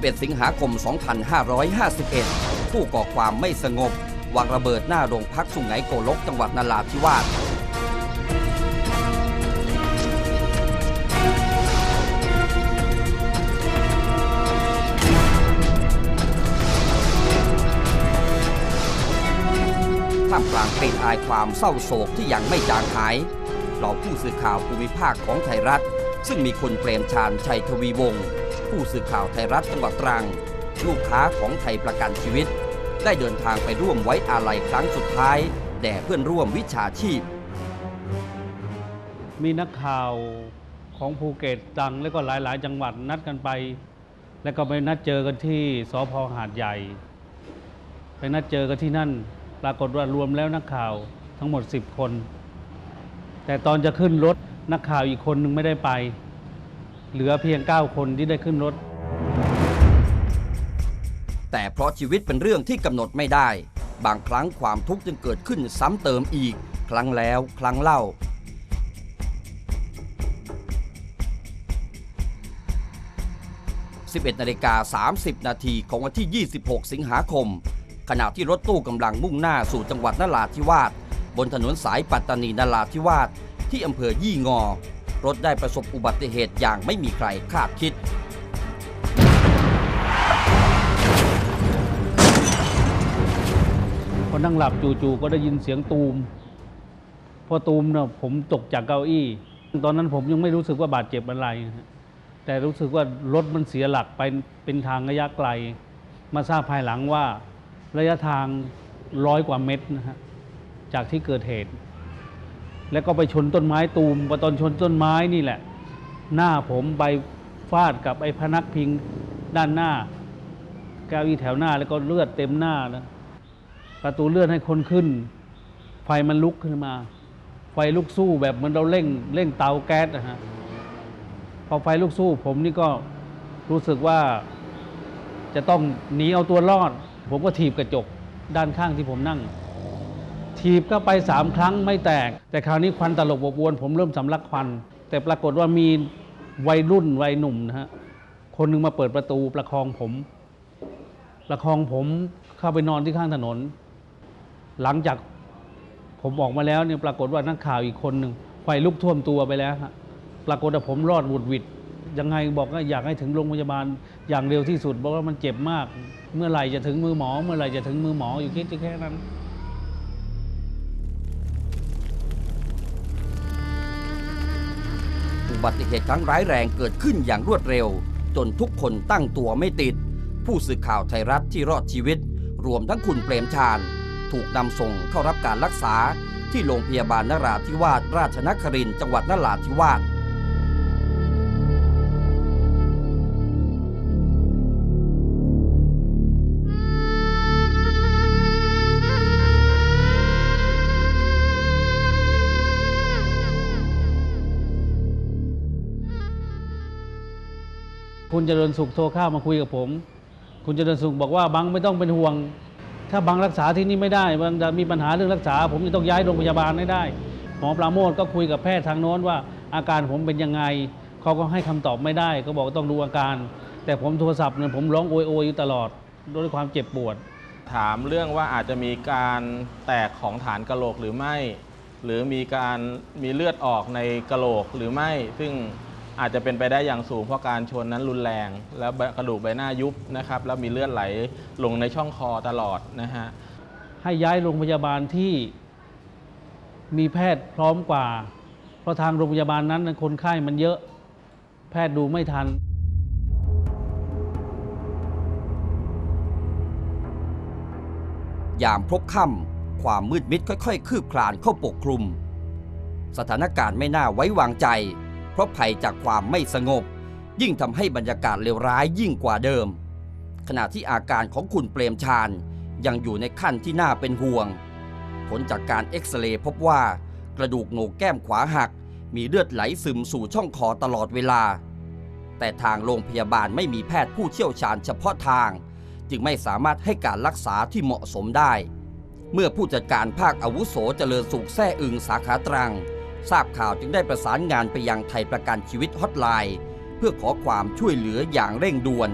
21สิงหาคม 2551 ผู้ก่อความไม่สงบ วางระเบิดหน้าโรงพักสุไหงโกลกจังหวัดนราธิวาสท่ามกลางกลิ่นอายความเศร้าโศกที่ยังไม่จางหายเราผู้สื่อข่าวภูมิภาคของไทยรัฐ ซึ่งมีคุณเปรมชาญชัยทวีวงศ์ผู้สื่อข่าวไทยรัฐจังหวัดตรัง ลูกค้าของไทยประกันชีวิต ได้เดินทางไปร่วมไว้อาลัยครั้งสุดท้าย แด่เพื่อนร่วมวิชาชีพ มีนักข่าวของภูเก็ตตังแล้วก็หลาย ๆ จังหวัดนัดกันไป แล้วก็ไปนัดเจอกันที่สพหาดใหญ่ ไปนัดเจอกันที่นั่น ปรากฏว่ารวมแล้วนักข่าวทั้งหมด 10 คน แต่ตอนจะขึ้นรถ นักข่าวอีกคนหนึ่งไม่ได้ไป เหลือเพียง 9 คนที่ได้ขึ้นรถ แต่เพราะชีวิตเป็นเรื่องที่กำหนดไม่ได้ บางครั้งความทุกข์จึงเกิดขึ้นซ้ำเติมอีก ครั้งแล้วครั้งเล่า 11นาฬิกา30 นาทีของวันที่ 26 สิงหาคม ขณะที่รถตู้กำลังมุ่งหน้าสู่จังหวัดนราธิวาสบนถนนสายปัตตานีนราธิวาส ที่อำเภอยี่งอ รถได้ประสบอุบัติเหตุอย่างไม่มีใครคาดคิด พอนั่งหลับจู่ๆก็ได้ยินเสียงตูม พอตูมเนี่ยผมตกจากเก้าอี้ ตอนนั้นผมยังไม่รู้สึกว่าบาดเจ็บอะไร แต่รู้สึกว่ารถมันเสียหลักไปเป็นทางระยะไกล มาทราบภายหลังว่าระยะทางร้อยกว่าเมตรนะฮะจากที่เกิดเหตุ แล้วก็ไปชนต้นไม้ตูมพอตอนชนต้นไม้นี่แหละ หน้าผมไปฟาดกับไอ้พนักพิงด้านหน้าเก้าอี้แถวหน้าแล้วก็เลือดเต็มหน้านะประตูเลือนให้คนขึ้น ไฟมันลุกขึ้นมา ไฟลุกสู้แบบเหมือนเราเร่งเร่งเตาแก๊สนะฮะพอไฟลุกสู้ผมนี่ก็รู้สึกว่าจะต้องหนีเอาตัวรอด ผมก็ถีบกระจกด้านข้างที่ผมนั่ง ถีบก็ไปสามครั้งไม่แตก แต่คราวนี้ควันตลบอบอวน ผมเริ่มสำลักควัน แต่ปรากฏว่ามีวัยรุ่นวัยหนุ่มนะฮะคนหนึ่งมาเปิดประตูประคองผม ประคองผมเข้าไปนอนที่ข้างถนน หลังจากผมออกมาแล้วเนี่ยปรากฏว่านักข่าวอีกคนหนึ่งไฟลุกท่วมตัวไปแล้วฮะปรากฏว่าผมรอดหวุดหวิดยังไงบอกว่าอยากให้ถึงโรงพยาบาลอย่างเร็วที่สุด บอกว่ามันเจ็บมาก เมื่อไหร่จะถึงมือหมอ เมื่อไหร่จะถึงมือหมออยู่คิดแค่นั้น อุบัติเหตุครั้งร้ายแรงเกิดขึ้นอย่างรวดเร็ว จนทุกคนตั้งตัวไม่ติด ผู้สื่อข่าวไทยรัฐที่รอดชีวิต รวมทั้งคุณเปรมชาญ ถูกนำส่งเข้ารับการรักษาที่โรงพยาบาลนราธิวาสราชนครินทร์จังหวัดนราธิวาส คุณเจริญสุขโทรเข้ามาคุยกับผม คุณเจริญสุขบอกว่าบังไม่ต้องเป็นห่วง ถ้าบังรักษาที่นี่ไม่ได้บังจะมีปัญหาเรื่องรักษา ผมจะต้องย้ายโรงพยาบาลให้ได้ หมอปราโมทก็คุยกับแพทย์ทางโน้นว่า อาการผมเป็นยังไงเขาก็ให้คำตอบไม่ได้ ก็บอกต้องดูอาการ แต่ผมโทรศัพท์เนี่ยผมร้องโอยโอยอยู่ตลอดด้วยความเจ็บปวด ถามเรื่องว่าอาจจะมีการแตกของฐานกะโหลกหรือไม่ หรือมีการมีเลือดออกในกะโหลกหรือไม่ ซึ่ง อาจจะเป็นไปได้อย่างสูงเพราะการชนนั้นรุนแรง แล้วกระดูกใบหน้ายุบนะครับแล้วมีเลือดไหลลงในช่องคอตลอดนะฮะให้ย้ายโรงพยาบาลที่มีแพทย์พร้อมกว่า เพราะทางโรงพยาบาลนั้นคนไข้มันเยอะแพทย์ดูไม่ทัน ยามพบค่ำความมืดมิดค่อย ๆ คืบคลานเข้าปกคลุม สถานการณ์ไม่น่าไว้วางใจ ราะภัยจากความไม่สงบ ยิ่งทำให้บรรยากาศเลวร้ายยิ่งกว่าเดิม ขณะที่อาการของคุณเปรมชาญยังอยู่ในขั้นที่น่าเป็นห่วง ผลจากการเอ็กซเรย์พบว่ากระดูกโหนกแก้มขวาหัก มีเลือดไหลซึมสู่ช่องคอตลอดเวลา แต่ทางโรงพยาบาลไม่มีแพทย์ผู้เชี่ยวชาญเฉพาะทาง จึงไม่สามารถให้การรักษาที่เหมาะสมได้ เมื่อผู้จัดการภาคอาวุโสเจริญสุขแซ่อึงสาขาตรัง ทราบข่าวจึงได้ประสานงานไปยังไทยประกันชีวิตฮอตไลน์เพื่อขอความช่วยเหลืออย่างเร่งด่วน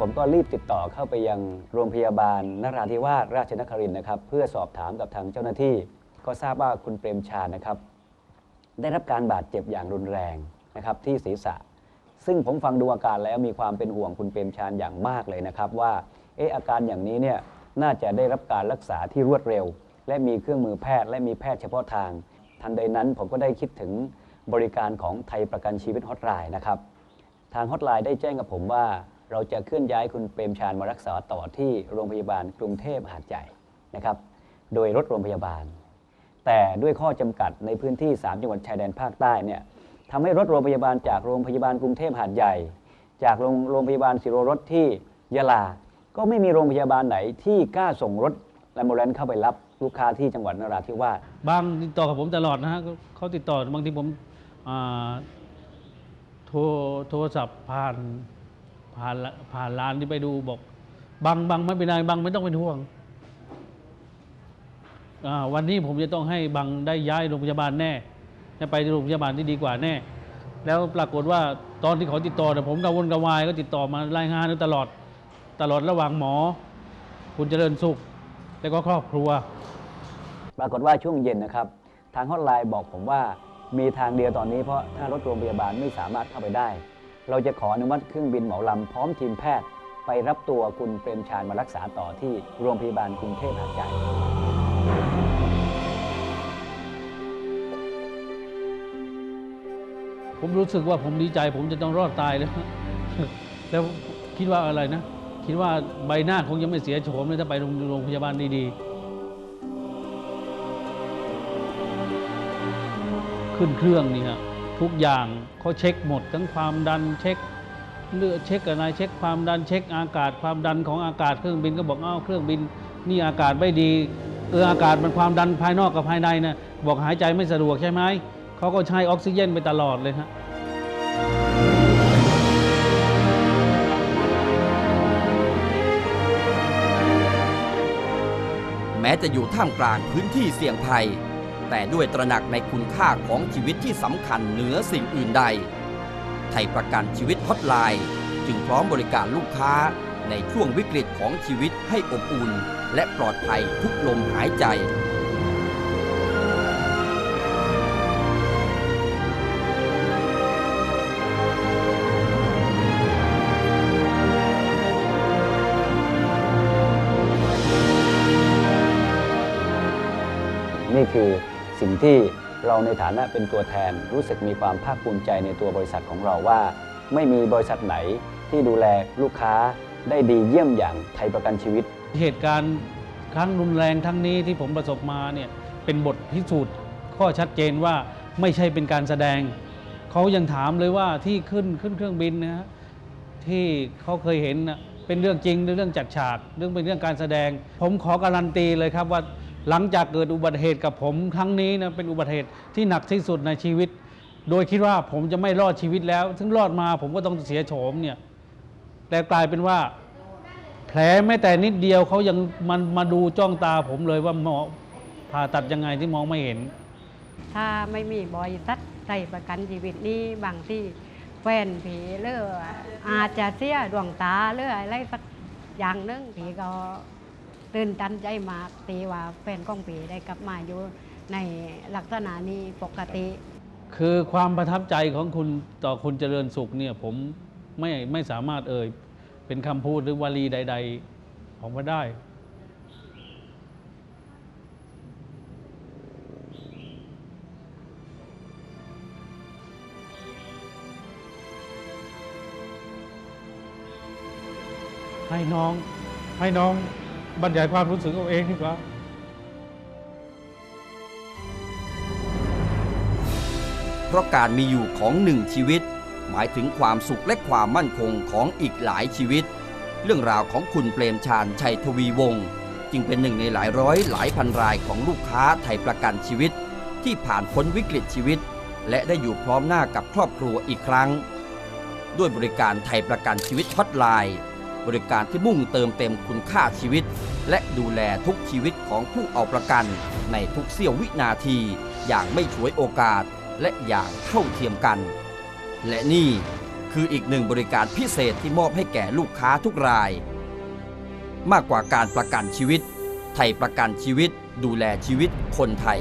ผมก็รีบติดต่อเข้าไปยังโรงพยาบาลนราธิวาสราชนครินทร์นะครับ เพื่อสอบถามกับทางเจ้าหน้าที่ ก็ทราบว่าคุณเปรมชานะครับ ได้รับการบาดเจ็บอย่างรุนแรงนะครับที่ศีรษะ ซึ่งผมฟังดูอาการแล้วมีความเป็นห่วงคุณเปรมชาญอย่างมากเลยนะครับว่า เอออาการอย่างนี้เนี่ยน่าจะได้รับการรักษาที่รวดเร็ว และมีเครื่องมือแพทย์ และมีแพทย์เฉพาะทาง ทันใดนั้นผมก็ได้คิดถึงบริการของไทยประกันชีวิตฮอตไลน์นะครับ ทางฮอตไลน์ได้แจ้งกับผมว่า เราจะเคลื่อนย้ายคุณเปรมชาญมารักษาต่อที่โรงพยาบาลกรุงเทพหาดใหญ่นะครับ โดยรถโรงพยาบาล แต่ด้วยข้อจำกัดในพื้นที่ 3 จังหวัดชายแดนภาคใต้เนี่ยทำให้รถโรงพยาบาลจากโรงพยาบาลกรุงเทพหาดใหญ่ จากโรงโรงพยาบาลศิโรรสที่ยะลา ก็ไม่มีโรงพยาบาลไหนที่กล้าส่งรถแอมบูเลนเข้าไปรับลูกค้าที่จังหวัดนราธิวาสบางติดต่อกับผมตลอดนะฮะเขาติดต่อบางทีผมโทรโทรศัพท์ผ่านผ่านผ่านร้านที่ไปดูบอกบางบางไม่เป็นไรบางไม่ต้องเป็นห่วงวันนี้ผมจะต้องให้บางได้ย้ายโรงพยาบาลแน่ไปโรงพยาบาลที่ดีกว่าแน่ แล้วปรากฏว่าตอนที่เขาติดต่อเนี่ยผมกังวลกระวายก็ติดต่อมารายงานอยู่ตลอด ตลอดระหว่างหมอ คุณเจริญสุข แล้วก็ครอบครัว ปรากฏว่าช่วงเย็นนะครับ ทางฮอตไลน์บอกผมว่ามีทางเดียวตอนนี้เพราะถ้ารถโรงพยาบาลไม่สามารถเข้าไปได้ เราจะขออนุมัติเครื่องบินเหมาลำพร้อมทีมแพทย์ ไปรับตัวคุณเปรมชาญมารักษาต่อที่โรงพยาบาลกรุงเทพหาดใหญ่ผมรู้สึกว่าผมดีใจ ผมจะต้องรอดตายแล้ว แล้วคิดว่าอะไรนะ คิดว่าใบหน้าคงยังไม่เสียโฉมเลยถ้าไปโรงพยาบาลดีๆ ขึ้นเครื่องนี่ฮะทุกอย่างเขาเช็คหมด ทั้งความดันเช็คเลือดเช็คอะไรเช็คความดันเช็คอากาศ ความดันของอากาศเครื่องบินก็บอกอ้าวเครื่องบิน นี่อากาศไม่ดีเอออากาศมันความดันภายนอกกับภายในนะบอกหายใจไม่สะดวกใช่ไหมเขาก็ใช้ออกซิเจนไปตลอดเลยฮะ ม้จะอยู่ท่ามกลางพื้นที่เสี่ยงภัย แต่ด้วยตระหนักในคุณค่าของชีวิตที่สำคัญเหนือสิ่งอื่นใด ไทยประกันชีวิตฮอตไลน์จึงพร้อมบริการลูกค้าในช่วงวิกฤตของชีวิตให้อบอุ่น และปลอดภัยทุกลมหายใจ คือสิ่งที่เราในฐานะเป็นตัวแทนรู้สึกมีความภาคภูมิใจในตัวบริษัทของเราว่า ไม่มีบริษัทไหนที่ดูแลลูกค้าได้ดีเยี่ยมอย่างไทยประกันชีวิต เหตุการณ์ครั้งรุนแรงทั้งนี้ที่ผมประสบมาเนี่ยเป็นบทพิสูจน์ข้อชัดเจนว่าไม่ใช่เป็นการแสดง เขายังถามเลยว่าที่ขึ้นขึ้นเครื่องบินนะฮะที่เขาเคยเห็นนะเป็นเรื่องจริงหรือเรื่องจัดฉากเรื่องเป็นเรื่องการแสดง ผมขอการันตีเลยครับว่า หลังจากเกิดอุบัติเหตุกับผมครั้งนี้นะเป็นอุบัติเหตุที่หนักที่สุดในชีวิต โดยคิดว่าผมจะไม่รอดชีวิตแล้วซึ่งรอดมาผมก็ต้องเสียโฉมเนี่ยแต่กลายเป็นว่า แผลแม้แต่นิดเดียวเขายังมันมาดูจ้องตาผมเลยว่าหมอผ่าตัดยังไงที่มองไม่เห็น ถ้าไม่มีบริษัทไทยประกันชีวิตนี้บางที่แฟนผีหรืออาจจะเสียดวงตาหรืออะไรสักอย่างหนึงผีก็ ตื่นตันใจมากตีว่าแฟนของผีได้กลับมาอยู่ในลักษณะนี้ปกติ คือความประทับใจของคุณต่อคุณเจริญสุขเนี่ยผมไม่ไม่สามารถเอ่ยเป็นคำพูดหรือวลีใด ๆ ของมาได้ ให้น้องให้น้อง บรรยายความรู้สึกเอาเองดีกว่าเพราะการมีอยู่ของหนึ่งชีวิต หมายถึงความสุขและความมั่นคงของอีกหลายชีวิต เรื่องราวของคุณเปรมชาญชัยทวีวงศ์จึงเป็นหนึ่งในหลายร้อยหลายพันรายของลูกค้าไทยประกันชีวิต ที่ผ่านพ้นวิกฤตชีวิต และได้อยู่พร้อมหน้ากับครอบครัวอีกครั้ง ด้วยบริการไทยประกันชีวิตฮอตไลน์ บริการที่มุ่งเติมเต็มคุณค่าชีวิต และดูแลทุกชีวิตของผู้เอาประกัน ในทุกเสี้ยววินาที อย่างไม่ฉวยโอกาสและอย่างเท่าเทียมกัน และนี่คือคืออีกหนึ่งบริการพิเศษที่มอบให้แก่ลูกค้าทุกราย มากกว่าการประกันชีวิต ไทยประกันชีวิต ดูแลชีวิตคนไทย